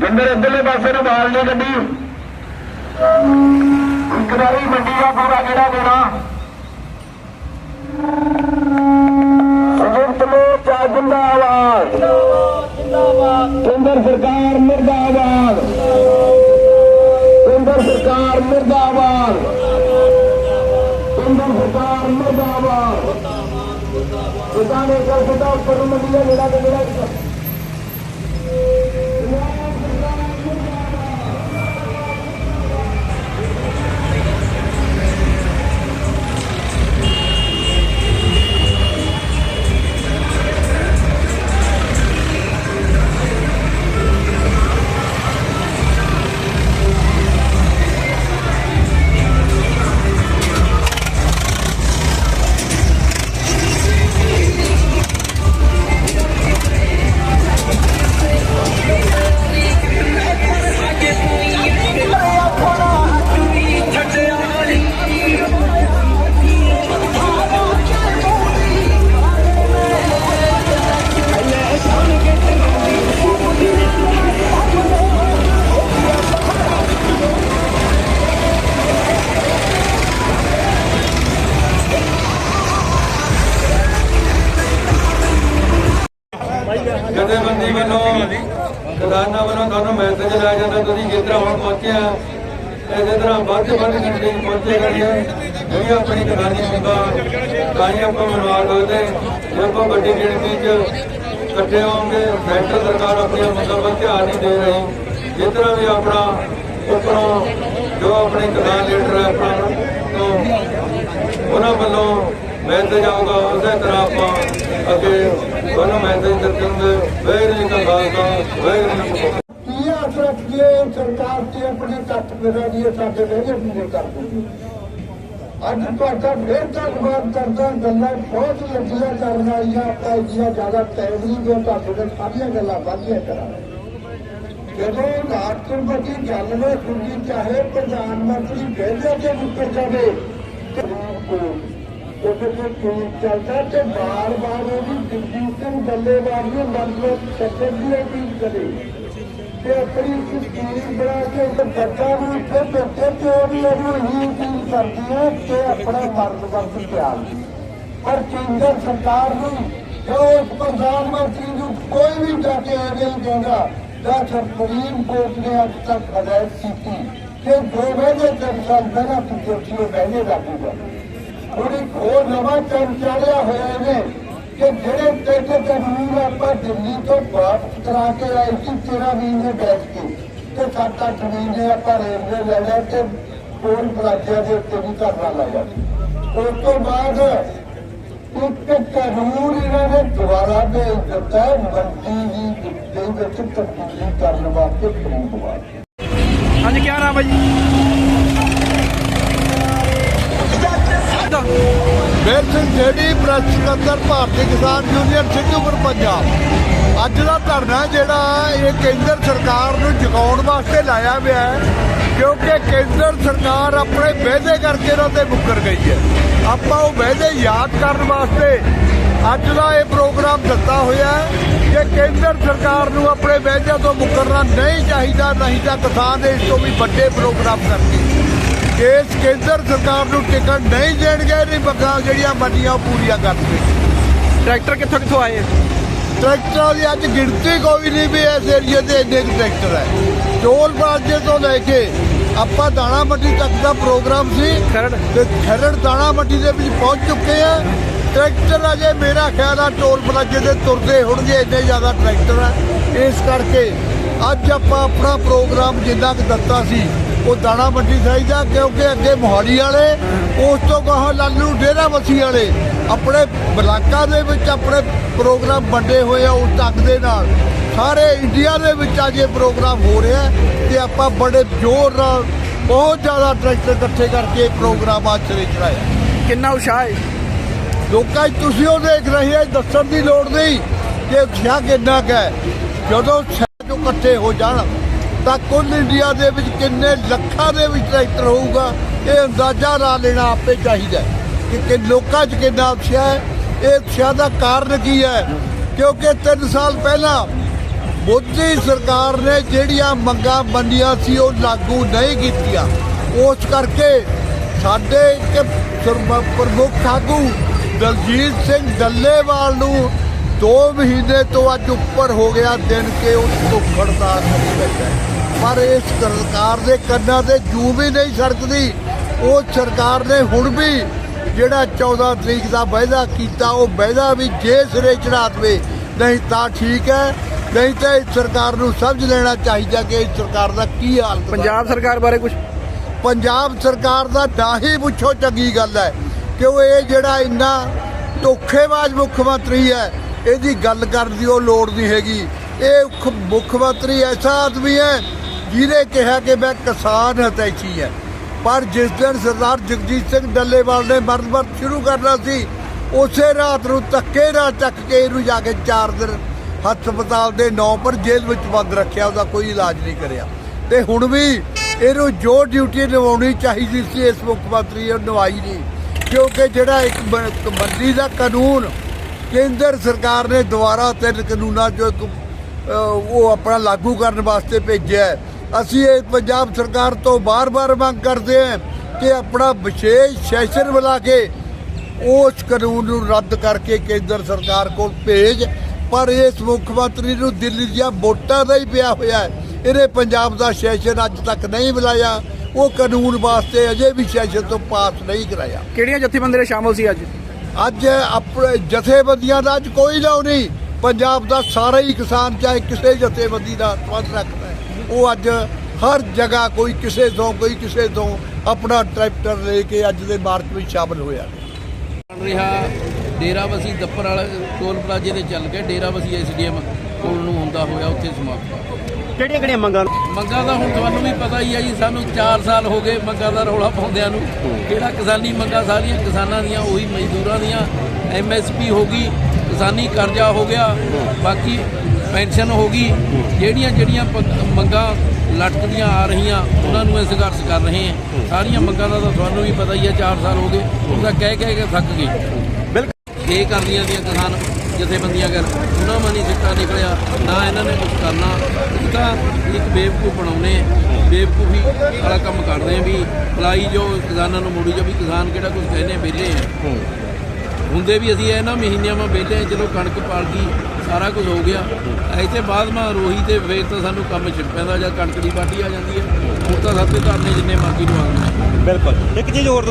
ਜਿੰਦਰ ਇੱਧਰਲੇ ਪਾਸੇ ਨੂੰ ਬਾਲ ਨਹੀਂ ਗੱਡੀ ਇੱਕ ਮੰਡੀ ਦਾ ਪੂਰਾ ਕਿਹੜਾ ਦੇਣਾ। ਸੰਯੁਕਤ ਮੋਰਚਾ ਜਿੰਦਾਬਾਦ। ਕੇਂਦਰ ਸਰਕਾਰ ਮੁਰਦਾਬਾਦ। ਕੇਂਦਰ ਸਰਕਾਰ ਮੁਰਦਾਬਾਦ। ਕੇਂਦਰ ਸਰਕਾਰ ਮੁਰਦਾਬਾਦ। ਕਿਸਾਨ ਇੱਕ ਸਿੱਧਾ ਉੱਪਰ ਨੂੰ ਮੰਡੀ ਦਾ ਤੋਂ ਵੱਧ ਗਿਣਤੀ 'ਚ ਪਹੁੰਚੇ ਕਰੀਏ ਜਿਹੜੀ ਆਪਣੀ ਕਿਸਾਨੀ ਮੰਗਾਂ ਤਾਂ ਹੀ ਆਪਾਂ ਮਨਵਾ ਵੱਡੀ ਗਿਣਤੀ 'ਚ ਇਕੱਠੇ ਹੋਵਾਂਗੇ। ਸੈਂਟਰ ਸਰਕਾਰ ਆਪਣੀਆਂ ਮੰਗਾਂ ਵੱਲ ਧਿਆਨ ਨਹੀਂ ਦੇ ਰਹੀ। ਜਿਸ ਤਰ੍ਹਾਂ ਵੀ ਆਪਣਾ ਉੱਪਰੋਂ ਜੋ ਆਪਣੇ ਕਿਸਾਨ ਲੀਡਰ ਹੈ ਆਪਣਾ, ਤੋਂ ਉਹਨਾਂ ਵੱਲੋਂ ਮੈਸੇਜ ਆਊਗਾ, ਉਸੇ ਤਰ੍ਹਾਂ ਆਪਾਂ ਅੱਗੇ ਉਹਨੂੰ ਮੈਸੇਜ ਦਿੱਤੇ ਵੈਰੀ ਦਾ ਖਾਲਸਾ ਵੈਰੀ ਜੀ ਆਪਣੇ ਤੱਤ ਮੇਰਾ ਦੀ ਸਾਡੇ ਵੇਲੇ ਪੂਰੇ ਕਰ ਦਿੰਦੀ ਅੱਜ ਤੁਹਾਡਾ ਫੇਰ ਧੰਨਵਾਦ ਕਰਦਾ ਗੱਲਾਂ ਬਹੁਤ ਲੱਗੀਆਂ ਕਰਨ ਵਾਲੀਆਂ, ਆਪਾਂ ਇੰਨੀਆਂ ਜ਼ਿਆਦਾ ਟਾਈਮ ਨਹੀਂ ਦੇ ਤੁਹਾਡੇ ਨਾਲ ਸਾਰੀਆਂ ਗੱਲਾਂ ਵਾਧੀਆਂ ਕਰਾਂਗੇ। ਜਦੋਂ ਰਾਸ਼ਟਰਪਤੀ ਗੱਲ ਵਿੱਚ ਹੁੰਦੀ ਚਾਹੇ ਪ੍ਰਧਾਨ ਮੰਤਰੀ ਬਹਿਜਾ ਤੇ ਉੱਤਰ ਜਾਵੇ ਉਹਦੇ ਤੇ ਕੀ ਚੱਲਦਾ ਤੇ ਬਾਰ-ਬਾਰ ਉਹਦੀ ਜਗਦੀਸ਼ਨ ਬੱਲੇਬਾਜ਼ ਨੂੰ ਮਤਲਬ ਛੱਡਣ ਦੀ ਕਰੇ। ਤੇ ਆਪਣੀ ਸਕੀਮ ਬਣਾ ਕੇ ਇੱਕ ਬੱਚਾ ਨੂੰ ਇੱਥੇ ਬੈਠੇ ਤੇ ਉਹ ਉਹਨੂੰ ਹੀ ਅਪੀਲ ਕਰਦੀ ਹੈ ਕਿ ਆਪਣਾ ਮਰਦ ਵਰਤ ਤਿਆਗ ਪਰ ਕੇਂਦਰ ਸਰਕਾਰ ਨੂੰ ਜੋ ਪ੍ਰਧਾਨ ਮੰਤਰੀ ਨੂੰ ਕੋਈ ਵੀ ਜਾ ਕੇ ਨਹੀਂ ਕਹਿੰਦਾ ਜਾਂ ਸੁਪਰੀਮ ਕੋਰਟ ਨੇ ਅੱਜ ਤੱਕ ਹਦਾਇਤ ਕੀਤੀ ਕਿ ਦੋ ਵਜੇ ਤੱਕ ਸੰਦਨਾ ਕੁਰਸੀ ਬਹਿਣੇ ਲੱਗੂਗਾ ਹੁਣ ਇੱਕ ਹੋਰ ਨਵਾਂ ਕੰਮ ਚੱਲਿਆ ਹੋਇਆ ਨੇ ਕਿ ਜਿਹੜੇ ਟੈਕ ਕਾਨੂੰਨ ਆਪਾਂ ਦਿੱਲੀ ਤੋਂ ਵਾਪਸ ਕਰਾ ਕੇ ਆਏ ਸੀ 13 ਮਹੀਨੇ ਬੈਠ ਕੇ। ਤੇ 7-8 ਮਹੀਨੇ ਆਪਾਂ ਰੇਲਵੇ ਲੈ ਲਿਆ ਤੇ ਟੋਲ ਪਲਾਜ਼ਾ ਦੇ ਉੱਤੇ ਵੀ ਧਰਨਾ ਲਾਇਆ। ਉਸ ਤੋਂ ਬਾਅਦ ਇੱਕ ਕਾਨੂੰਨ ਇਹਨਾਂ ਨੇ ਦੁਬਾਰਾ ਭੇਜ ਦਿੱਤਾ ਮੰਡੀ ਦੀ ਦੇ ਵਿੱਚ ਤਬਦੀਲੀ ਕਰਨ ਵਾਸਤੇ ਕਾਨੂੰਨ ਵਾਸਤੇ। ਹਾਂਜੀ ਕੀ ਨਾਮ ਹੈ ਜੀ? ਮੇਰ ਸਿੰਘ ਜੇਡੀ, ਪ੍ਰੈਸ ਸਕੱਤਰ ਭਾਰਤੀ ਕਿਸਾਨ ਯੂਨੀਅਨ, ਸਿੱਧੂਪੁਰ, ਪੰਜਾਬ। ਅੱਜ ਦਾ ਧਰਨਾ ਜਿਹੜਾ ਇਹ ਕੇਂਦਰ ਸਰਕਾਰ ਨੂੰ ਜਗਾਉਣ ਵਾਸਤੇ ਲਾਇਆ ਗਿਆ ਹੈ, ਕਿਉਂਕਿ ਕੇਂਦਰ ਸਰਕਾਰ ਆਪਣੇ ਵਾਅਦੇ ਕਰਕੇ ਇਹਨਾਂ ਤੇ ਮੁੱਕਰ ਗਈ ਹੈ। ਆਪਾਂ ਉਹ ਵਾਅਦੇ ਯਾਦ ਕਰਨ ਵਾਸਤੇ ਅੱਜ ਦਾ ਇਹ ਪ੍ਰੋਗਰਾਮ ਦਿੱਤਾ ਹੋਇਆ ਹੈ ਕਿ ਕੇਂਦਰ ਸਰਕਾਰ ਨੂੰ ਆਪਣੇ ਵਾਅਦਿਆਂ ਤੋਂ ਮੁਕਰਨਾ ਨਹੀਂ ਚਾਹੀਦਾ, ਨਹੀਂ ਤਾਂ ਕਿਸਾਨ ਇਸ ਤੋਂ ਵੀ ਵੱਡੇ ਪ੍ਰੋਗਰਾਮ ਕਰਕੇ ਇਸ ਕੇਂਦਰ ਸਰਕਾਰ ਨੂੰ ਟਿਕਟ ਨਹੀਂ ਦੇਣਗੇ ਨਹੀਂ ਬੱਗਾ ਜਿਹੜੀਆਂ ਉਹ ਪੂਰੀਆਂ ਕਰਨਗੇ ਟਰੈਕਟਰ ਕਿੱਥੋਂ ਕਿੱਥੋਂ ਆਏ? ਟਰੈਕਟਰਾਂ ਦੀ ਅੱਜ ਗਿਣਤੀ ਕੋਈ ਨਹੀਂ ਵੀ ਇਸ ਏਰੀਏ ਦੇ ਇੰਨੇ ਟਰੈਕਟਰ ਹੈ। ਟੋਲ ਪਲਾਜ਼ੇ ਤੋਂ ਲੈ ਕੇ ਆਪਾਂ ਦਾਣਾ ਮੰਡੀ ਤੱਕ ਦਾ ਪ੍ਰੋਗਰਾਮ ਸੀ। ਖਰੜ। ਤੇ ਖਰੜ ਦਾਣਾ ਮੰਡੀ ਦੇ ਵਿੱਚ ਪਹੁੰਚ ਚੁੱਕੇ ਆ ਟਰੈਕਟਰ ਅਜੇ ਮੇਰਾ ਖਿਆਲ ਆ ਟੋਲ ਪਲਾਜ਼ੇ ਦੇ ਤੁਰਦੇ ਹੋਣਗੇ ਇੰਨੇ ਜ਼ਿਆਦਾ ਟਰੈਕਟਰ ਆ। ਇਸ ਕਰਕੇ ਅੱਜ ਆਪਾਂ ਆਪਣਾ ਪ੍ਰੋਗਰਾਮ ਜਿੰਨਾ ਕੁ ਦਿੱਤਾ ਸੀ ਉਹ ਦਾਣਾ ਮੰਡੀ ਸਾਈਡ ਦਾ ਕਿਉਂਕਿ ਅੱਗੇ ਮੋਹਾਲੀ ਵਾਲੇ ਉਸ ਤੋਂ ਗਾਹਾਂ ਲਾਲੂ ਡੇਰਾ ਮੱਸੀ ਵਾਲੇ ਆਪਣੇ ਬਲਾਕਾਂ ਦੇ ਵਿੱਚ ਆਪਣੇ ਪ੍ਰੋਗਰਾਮ ਵੰਡੇ ਹੋਏ ਆ ਉਸ ਤੱਕ ਦੇ ਨਾਲ। ਸਾਰੇ ਇੰਡੀਆ ਦੇ ਵਿੱਚ ਅੱਜ ਇਹ ਪ੍ਰੋਗਰਾਮ ਹੋ ਰਿਹਾ ਹੈ ਤੇ ਆਪਾਂ ਬੜੇ ਜ਼ੋਰ ਨਾਲ ਬਹੁਤ ਜ਼ਿਆਦਾ ਟਰੈਕਟਰ ਇਕੱਠੇ ਕਰਕੇ ਇਹ ਪ੍ਰੋਗਰਾਮ ਅੱਜ ਸਿਰੇ ਚੜਾਇਆ ਕਿੰਨਾ ਉਸ਼ਾਹ ਹੈ? ਲੋਕਾਂ ਤੁਸੀਂ ਉਹ ਦੇਖ ਰਹੇ ਆ ਦੱਸਣ ਦੀ ਲੋੜ ਨਹੀਂ ਕਿ ਉਤਸ਼ਾਹ ਕਿੰਨਾ ਹੈ। ਜਦੋਂ ਸ਼ਹਿਰ ਚੋਂ ਇਕੱਠੇ ਹੋ ਜਾਣ ਤਾਂ ਕੁੱਲ ਇੰਡੀਆ ਦੇ ਵਿੱਚ ਕਿੰਨੇ ਲੱਖਾਂ ਦੇ ਵਿੱਚ ਟਰੈਕਟਰ ਹੋਊਗਾ, ਇਹ ਅੰਦਾਜ਼ਾ ਲਾ ਲੈਣਾ ਆਪੇ ਚਾਹੀਦਾ ਕਿ ਕਿ ਲੋਕਾਂ 'ਚ ਕਿੰਨਾ ਉਤਸ਼ਾਹ ਹੈ, ਇਹ ਉਤਸ਼ਾਹ ਦਾ ਕਾਰਨ ਕੀ ਹੈ? ਕਿਉਂਕਿ 3 ਸਾਲ ਪਹਿਲਾਂ ਮੋਦੀ ਸਰਕਾਰ ਨੇ ਜਿਹੜੀਆਂ ਮੰਗਾਂ ਮੰਨੀਆਂ ਸੀ, ਉਹ ਲਾਗੂ ਨਹੀਂ ਕੀਤੀਆਂ। ਉਸ ਕਰਕੇ ਸਾਡੇ ਇੱਕ ਪ੍ਰਮੁੱਖ ਆਗੂ ਦਲਜੀਤ ਸਿੰਘ ਡੱਲੇਵਾਲ ਨੂੰ 2 ਮਹੀਨੇ ਤੋਂ ਅੱਜ ਉੱਪਰ ਹੋ ਗਿਆ ਦਿਨ ਕੇ ਉਹ ਭੁੱਖ ਹੜਤਾਲ ਬੈਠਾ ਪਰ ਇਸ ਸਰਕਾਰ ਦੇ ਕੰਨਾਂ ਤੇ ਜੂ ਵੀ ਨਹੀਂ ਸਰਕਦੀ ਉਹ ਸਰਕਾਰ ਨੇ ਹੁਣ ਵੀ ਜਿਹੜਾ 14 ਤਰੀਕ ਦਾ ਵਾਅਦਾ ਕੀਤਾ ਉਹ ਵਾਅਦਾ ਵੀ ਜੇ ਸਿਰੇ ਚੜਾ ਦੇਵੇ ਨਹੀਂ ਤਾਂ ਠੀਕ ਹੈ। ਨਹੀਂ ਤਾਂ ਇਸ ਸਰਕਾਰ ਨੂੰ ਸਮਝ ਲੈਣਾ ਚਾਹੀਦਾ ਕਿ ਇਸ ਸਰਕਾਰ ਦਾ ਕੀ ਹਾਲ ਪੰਜਾਬ ਸਰਕਾਰ ਬਾਰੇ ਕੁਝ ਪੰਜਾਬ ਸਰਕਾਰ ਦਾ ਨਾ ਹੀ ਪੁੱਛੋ ਚੰਗੀ ਗੱਲ ਹੈ ਕਿਉਂ ਇਹ ਜਿਹੜਾ ਇੰਨਾ ਧੋਖੇਬਾਜ਼ ਮੁੱਖ ਮੰਤਰੀ ਹੈ ਇਹਦੀ ਗੱਲ ਕਰਨ ਦੀ ਉਹ ਲੋੜ ਨਹੀਂ ਹੈਗੀ। ਇਹ ਮੁੱਖ ਮੰਤਰੀ ਐਸਾ ਆਦਮੀ ਹੈ ਜਿਹਨੇ ਕਿਹਾ ਕਿ ਮੈਂ ਕਿਸਾਨ ਹਤੈਸ਼ੀ ਹੈ। ਪਰ ਜਿਸ ਦਿਨ ਸਰਦਾਰ ਜਗਜੀਤ ਸਿੰਘ ਡੱਲੇਵਾਲ ਨੇ ਮਰਨ ਵਰਤ ਸ਼ੁਰੂ ਕਰਨਾ ਸੀ, ਉਸੇ ਰਾਤ ਨੂੰ ਧੱਕੇ ਨਾਲ ਚੱਕ ਕੇ ਇਹਨੂੰ ਜਾ ਕੇ ਚਾਰ ਦਿਨ ਹਸਪਤਾਲ ਦੇ ਨਾਂ ਪਰ ਜੇਲ੍ਹ ਵਿੱਚ ਬੰਦ ਰੱਖਿਆ, ਉਹਦਾ ਕੋਈ ਇਲਾਜ ਨਹੀਂ ਕਰਿਆ। ਤੇ ਹੁਣ ਵੀ ਇਹਨੂੰ ਜੋ ਡਿਊਟੀ ਨਿਭਾਉਣੀ ਚਾਹੀਦੀ ਸੀ, ਇਸ ਮੁੱਖ ਮੰਤਰੀ ਨੇ ਨਿਭਾਈ ਨਹੀਂ। ਕਿਉਂਕਿ ਜਿਹੜਾ ਇੱਕ ਬ- ਦਾ ਕਾਨੂੰਨ ਕੇਂਦਰ ਸਰਕਾਰ ਨੇ ਦੁਬਾਰਾ ਤਿੰਨ ਕਾਨੂੰਨਾਂ ਚੋਂ ਇੱਕ ਉਹ ਆਪਣਾ ਲਾਗੂ ਕਰਨ ਵਾਸਤੇ ਭੇਜਿਆ ਅਸੀਂ ਇਹ ਪੰਜਾਬ ਸਰਕਾਰ ਤੋਂ ਬਾਰ-ਬਾਰ ਮੰਗ ਕਰਦੇ ਹਾਂ ਕਿ ਆਪਣਾ ਵਿਸ਼ੇਸ਼ ਸੈਸ਼ਨ ਬੁਲਾ ਕੇ ਉਸ ਕਾਨੂੰਨ ਨੂੰ ਰੱਦ ਕਰਕੇ ਕੇਂਦਰ ਸਰਕਾਰ ਕੋਲ ਭੇਜ। ਪਰ ਇਸ ਮੁੱਖ ਮੰਤਰੀ ਨੂੰ ਦਿੱਲੀ ਦੀਆਂ ਵੋਟਾਂ ਦਾ ਹੀ ਪਿਆ ਹੋਇਆ ਹੈ। ਇਹਨੇ ਪੰਜਾਬ ਦਾ ਸੈਸ਼ਨ ਅੱਜ ਤੱਕ ਨਹੀਂ ਬੁਲਾਇਆ। ਉਹ ਕਾਨੂੰਨ ਵਾਸਤੇ ਅਜੇ ਵੀ ਸੈਸ਼ਨ ਤੋਂ ਪਾਸ ਨਹੀਂ ਕਰਾਇਆ। ਕਿਹੜੀਆਂ ਜਥੇਬੰਦੀਆਂ ਸ਼ਾਮਲ ਸੀ ਅੱਜ? ਅੱਜ ਆਪਣੇ ਜਥੇਬੰਦੀਆਂ ਦਾ ਅੱਜ ਕੋਈ ਲਾਉ ਨਹੀਂ। ਪੰਜਾਬ ਦਾ ਸਾਰਾ ਹੀ ਕਿਸਾਨ ਚਾਹੇ ਕਿਸੇ ਜਥੇਬੰਦੀ ਦਾ ਸੰਬੰਧ ਰੱਖਦਾ। ਉਹ ਅੱਜ ਹਰ ਜਗ੍ਹਾ ਕੋਈ ਕਿਸੇ ਤੋਂ ਕੋਈ ਕਿਸੇ ਤੋਂ ਆਪਣਾ ਟਰੈਕਟਰ ਲੈ ਕੇ ਅੱਜ ਦੇ ਮਾਰਚ ਵਿੱਚ ਸ਼ਾਮਲ ਹੋਇਆ। ਬਣ ਰਿਹਾ ਡੇਰਾਬਸੀ ਦੱਪਰ ਵਾਲਾ ਟੋਲ ਪਲਾਜ਼ੇ ਤੇ ਚੱਲ ਕੇ ਡੇਰਾਬਸੀ ਐਸਡੀਐਮ ਕੋਲ ਨੂੰ ਹੁੰਦਾ ਹੋਇਆ ਉੱਥੇ ਸਮਾਪਤ। ਕਿਹੜੀਆਂ ਕਿਹੜੀਆਂ ਮੰਗਾਂ? ਮੰਗਾਂ ਦਾ ਹੁਣ ਤੁਹਾਨੂੰ ਵੀ ਪਤਾ ਹੀ ਹੈ ਜੀ ਸਾਨੂੰ 4 ਸਾਲ ਹੋ ਗਏ ਮੰਗਾਂ ਦਾ ਰੌਲਾ ਪਾਉਂਦਿਆਂ ਨੂੰ। ਕਿਹੜਾ ਕਿਸਾਨੀ ਮੰਗਾਂ ਸਾਰੀਆਂ ਕਿਸਾਨਾਂ ਦੀਆਂ ਉਹੀ ਮਜ਼ਦੂਰਾਂ ਦੀਆਂ। ਐਮਐਸਪੀ ਹੋ ਗਈ ਕਿਸਾਨੀ ਕਰਜ਼ਾ ਹੋ ਗਿਆ ਬਾਕੀ ਪੈਨਸ਼ਨ ਹੋ ਗਈ। ਜਿਹੜੀਆਂ ਜਿਹੜੀਆਂ ਮੰਗਾਂ ਲਟਕਦੀਆਂ ਆ ਰਹੀਆਂ ਉਹਨਾਂ ਨੂੰ ਅਸੀਂ ਸੰਘਰਸ਼ ਕਰ ਰਹੇ ਹਾਂ। ਸਾਰੀਆਂ ਮੰਗਾਂ ਦਾ ਤਾਂ ਤੁਹਾਨੂੰ ਵੀ ਪਤਾ ਹੀ ਹੈ 4 ਸਾਲ ਹੋ ਗਏ। ਉਹਦਾ ਕਹਿ ਕਹਿ ਕੇ ਥੱਕ ਗਏ। ਬਿਲਕੁਲ। ਇਹ ਕਰਦੀਆਂ ਦੀਆਂ ਕਿਸਾਨ ਜਥੇਬੰਦੀਆਂ ਕਰ ਉਹਨਾਂ ਮਾ ਨਹੀਂ ਸਿੱਟਾ ਨਿਕਲਿਆ ਨਾ ਇਹਨਾਂ ਨੇ ਕੁਝ ਕਰਨਾ। ਇਹ ਤਾਂ ਇੱਕ ਬੇਵਕੂਫ ਬਣਾਉਣੇ ਬੇਵਕੂਫੀ ਵਾਲਾ ਕੰਮ ਕਰਦੇ ਆ ਵੀ ਭਲਾਈ ਜੋ ਕਿਸਾਨਾਂ ਨੂੰ ਮੋੜੀ ਜੋ ਵੀ ਕਿਸਾਨ ਕਿਹੜਾ ਕੁਝ ਕਹਿੰਦੇ ਵਿਹਲੇ ਆ। ਹੁੰਦੇ ਵੀ ਅਸੀਂ ਇਹਨਾਂ ਮਹੀਨਿਆਂ ਮਾ ਆ ਚਲੋ ਕਣਕ ਪਾਲ ਗਈ ਸਾਰਾ ਕੁਝ ਹੋ ਗਿਆ। ਇੱਥੇ ਬਾਅਦ ਮਾ ਰੋਹੀ ਤੇ ਫੇਰ ਤਾਂ ਸਾਨੂੰ ਕੰਮ ਛਿੜ ਦਾ ਜਾਂ ਕਣਕ ਦੀ ਵਾਢੀ ਆ ਜਾਂਦੀ ਹੈ। ਹੁਣ ਤਾਂ ਸਾਡੇ ਧਰਨੇ ਜਿੰਨੇ ਮਰਜ਼ੀ ਨੂੰ ਆਉਂਦੇ ਬਿਲਕੁਲ। ਇੱਕ ਚੀਜ਼ ਹੋਰ